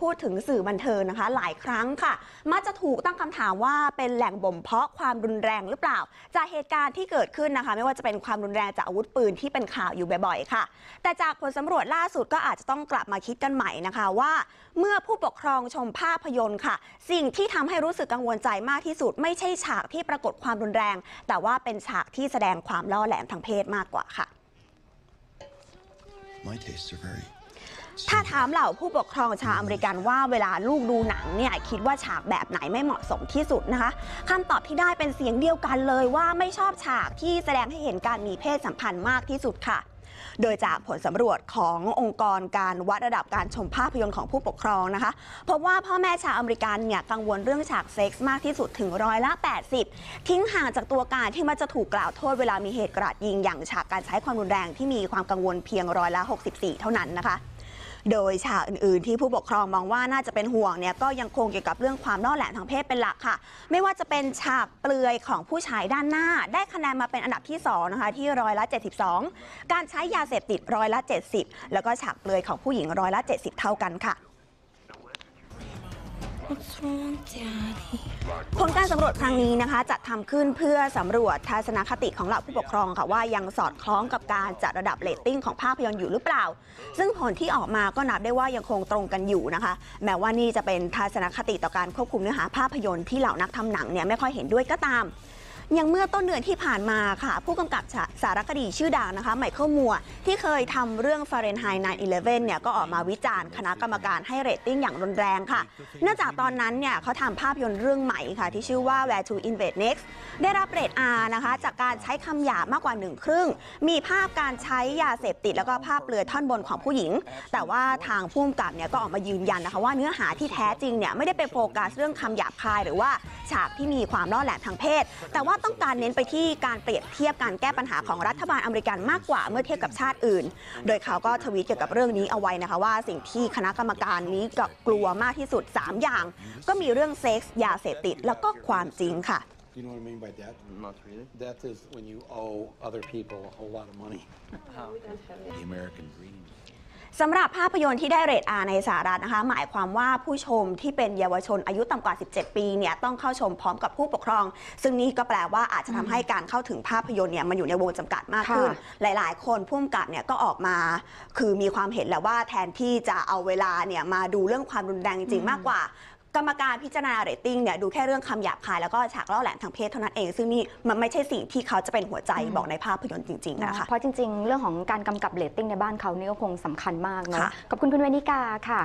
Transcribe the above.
พูดถึงสื่อบันเทิงนะคะ หลายครั้งค่ะ มักจะถูกตั้งคำถามว่าเป็นแหล่งบ่มเพาะความรุนแรงหรือเปล่า จากเหตุการณ์ที่เกิดขึ้นนะคะ ไม่ว่าจะเป็นความรุนแรงจากอาวุธปืนที่เป็นข่าวอยู่บ่อยๆ ค่ะ แต่จากผลสำรวจล่าสุดก็อาจจะต้องกลับมาคิดกันใหม่นะคะว่า เมื่อผู้ปกครองชมภาพยนตร์ค่ะ สิ่งที่ทำให้รู้สึกกังวลใจมากที่สุด ไม่ใช่ฉากที่ปรากฏความรุนแรง แต่ว่าเป็นฉากที่แสดงความล่อแหลมทางเพศมากกว่าค่ะ My tastes are very ถ้าถามเหล่าผู้ปกครองชาวอเมริกันว่าเวลาลูกดูหนังเนี่ยคิดว่าฉากแบบไหนไม่เหมาะสมที่สุดนะคะคำตอบที่ได้เป็นเสียงเดียวกันเลยว่าไม่ชอบฉากที่แสดงให้เห็นการมีเพศสัมพันธ์มากที่สุดค่ะโดยจากผลสำรวจขององค์กรการวัดระดับการชมภาพยนตร์ของผู้ปกครองนะคะพบว่าพ่อแม่ชาวอเมริกันเนี่ยกังวลเรื่องฉากเซ็กส์มากที่สุดถึงร้อยละ 80 ทิ้งห่างจากตัวการที่มักจะถูกกล่าวโทษเวลามีเหตุกราดยิงอย่างฉากการใช้ความรุนแรงที่มีความกังวลเพียงร้อยละ 64 เท่านั้นนะคะ โดยฉากอื่นๆ ที่ผู้ปกครองมองว่าน่าจะเป็นห่วงเนี่ยก็ยังคงเกี่ยวกับเรื่องความล่อแหลมทางเพศเป็นหลักค่ะ ไม่ว่าจะเป็นฉากเปลือยของผู้ชายด้านหน้า ได้คะแนนมาเป็นอันดับที่2นะคะที่ร้อยละ 72 การใช้ยาเสพติดร้อยละ 70 แล้วก็ฉากเปลือยของผู้หญิงร้อยละ 70 เท่ากันค่ะ ผลการสำรวจครั้งนี้นะคะจัดทำขึ้นเพื่อสำรวจทัศนคติของเหล่าผู้ปกครองค่ะว่ายังสอดคล้องกับการจัดระดับเลตติ้งของภาพยนตร์อยู่หรือเปล่า ซึ่งผลที่ออกมาก็นับได้ว่ายังคงตรงกันอยู่นะคะ แม้ว่านี่จะเป็นทัศนคติต่อการควบคุมเนื้อหาภาพยนตร์ที่เหล่านักทำหนังเนี่ยไม่ค่อยเห็นด้วยก็ตาม ย่างเมื่อต้นเดือนที่ผ่านมาค่ะ ผู้กำกับสารคดีชื่อดังนะคะไมเคิลมัวที่เคยทำเรื่อง Fahrenheit 9/11เนี่ยก็ออกมาวิจารณ์คณะกรรมการให้เรตติ้งอย่างรุนแรงค่ะ เนื่องจากตอนนั้นเนี่ยเขาทำภาพยนตร์เรื่องใหม่ค่ะ ที่ชื่อว่า Where to Invade Next ได้รับเรต R นะคะ จากการใช้คำหยาบมากกว่าหนึ่งครึ่ง มีภาพการใช้ยาเสพติดแล้วก็ภาพเปลือยท่อนบนของผู้หญิง แต่ว่าทางผู้กำกับเนี่ยก็ออกมายืนยันนะคะ ว่าเนื้อหาที่แท้จริงเนี่ยไม่ได้ไปโฟกัสเรื่องคำหยาบคาย หรือว่าฉากที่มีความล่อแหลมทางเพศ แต่ว่าต้องการเน้นไปที่การเปรียบเทียบการแก้ปัญหาของรัฐบาลอเมริกันมากกว่าเมื่อเทียบกับชาติอื่น โดยเขาก็ทวีตเกี่ยวกับเรื่องนี้เอาไว้นะคะว่าสิ่งที่คณะกรรมการนี้ก็กลัวมากที่สุด 3 อย่าง ก็มีเรื่องเซ็กส์ยาเสพติดแล้วก็ความจริงค่ะ You know what I mean by debt? Not really. Debt is when you owe other people a whole lot of money. the American dream. สำหรับภาพยนตร์ที่ได้เรท R ในสหรัฐนะคะ หมายความว่าผู้ชมที่เป็นเยาวชนอายุต่ำกว่า 17 ปีเนี่ยต้องเข้าชมพร้อมกับผู้ปกครอง ซึ่งนี่ก็แปลว่าอาจจะทำให้การเข้าถึงภาพยนตร์เนี่ยมันอยู่ในวงจำกัดมากขึ้น หลาย ๆ คนผู้กำกับเนี่ยก็ออกมา คือมีความเห็นแล้วว่าแทนที่จะเอาเวลาเนี่ยมาดูเรื่องความรุนแรงจริงๆมากกว่า กรรมการพิจารณาเรตติ้งเนี่ยดูแค่เรื่องคำหยาบคายแล้วก็ฉากล่อแหลมทางเพศเท่านั้นเอง ซึ่งนี่มันไม่ใช่สิ่งที่เขาจะเป็นหัวใจบอกในภาพยนตร์จริงๆนะคะเพราะจริง ๆ เรื่องของการกำกับเรตติ้งในบ้านเขานี่ก็คงสำคัญมากเนาะค่ะขอบคุณคุณเวนิกาค่ะ